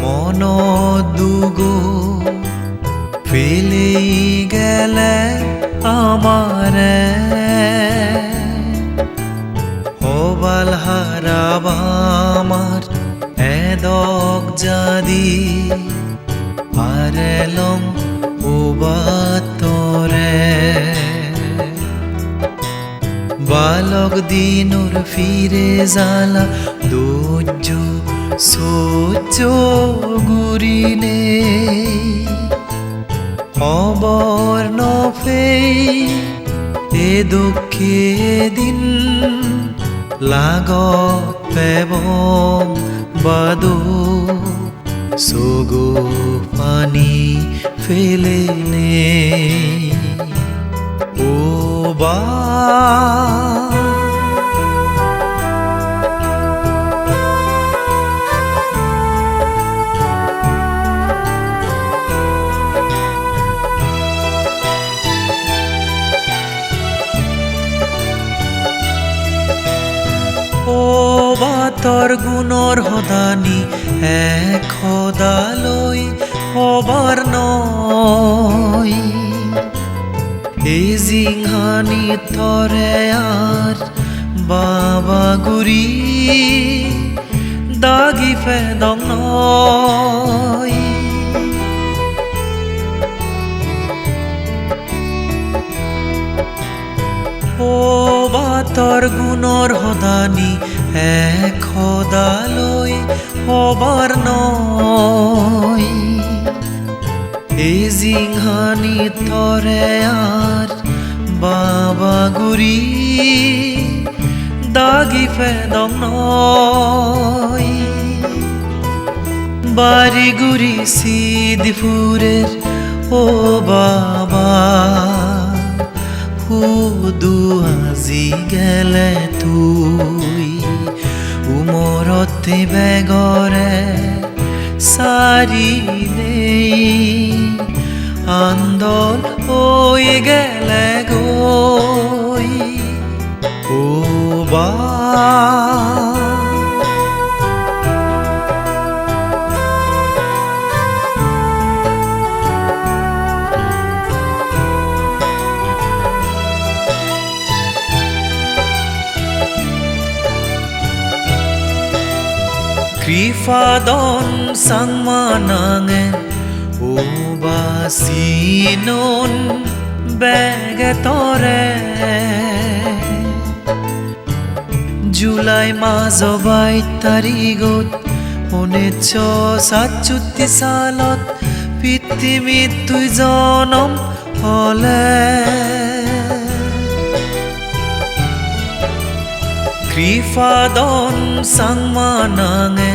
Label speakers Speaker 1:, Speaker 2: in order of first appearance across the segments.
Speaker 1: মন দুগো ফেলে গেলে আমার হবাল হারাবা আমার এদক জাদি পারেলম ও বা বালক দিনুর ফিরে জালা দোজ্য সোচ গুরিনে অবর্ণ ফেই এ দুঃখে দিন পেবম বাদো। সোগো পানি ফেলে নে ও বা বাতর গুণর হদানি, এক হবার নয়। এই জিংহানি তরে আর বাবা গুরি, দাগি ফেদং ও বাতর গুণর হদানি এক হদালৈ হবার নয়। এই জিংহানি তরে আর বাবা গুরি, দাগি ফেদং নয়। বাড়ি গুরি সিদিপুরের ও বাবা, হুদু আজি গেলে তুই। উমরতে বেগরে সারি নেই আন্দোল হয়ে ফিফা দল বেগে তরে জুলাই মাস বাই তারিখত উনিশশ সাতচুতি সালত পৃথিবীর তুই জনম হলে হলে কৃপাদন সাংমানাঙে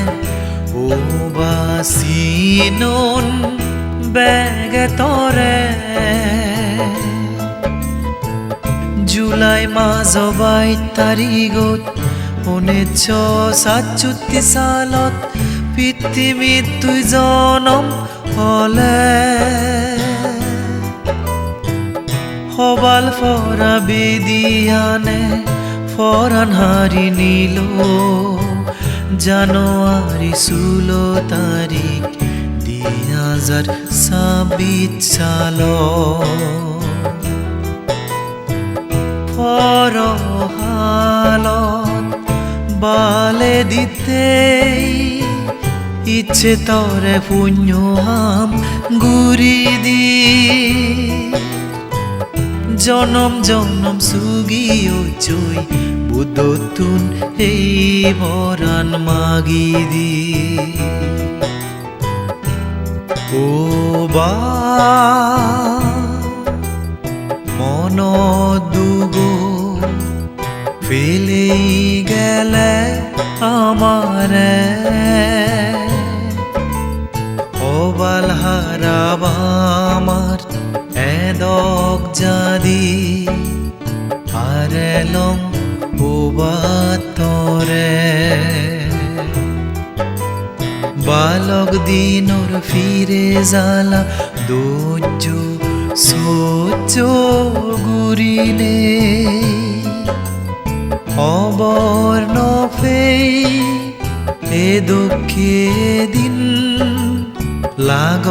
Speaker 1: ওবাসিনন বেগেতরে জুলাই মাজ বাইশ তাৰিখত ঊনৈছশ সাতষষ্ঠি চালত পিতৃ মৃত্যু জনম হলে। সবাল ফরা বেদিয়ানে ফরান হারি নিল। জানুয়ারি ষোলো তারিখ দুই হাজার ছাব্বিশ সাল। ফরহালত বালে দিতে ইচ্ছে তরে পুণ্যহাম গুরি দি। জনম জনম সুগিও চই। বুদ্ধতুন এই বরান মাগি দি। ও বা, মন দুগো ফেলেই গেলে আমারে। জাদি আরেলম উবাতরে। বালক দিনর ফিরে জালা দোজ্য সোচ গুরিনে অবর্ণ ফেই এ দুঃখে দিন লাগ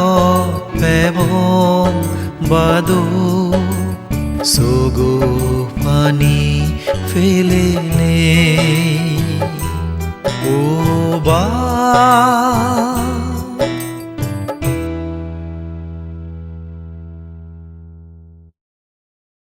Speaker 1: পেব বাদো সোগো পানি ফেলে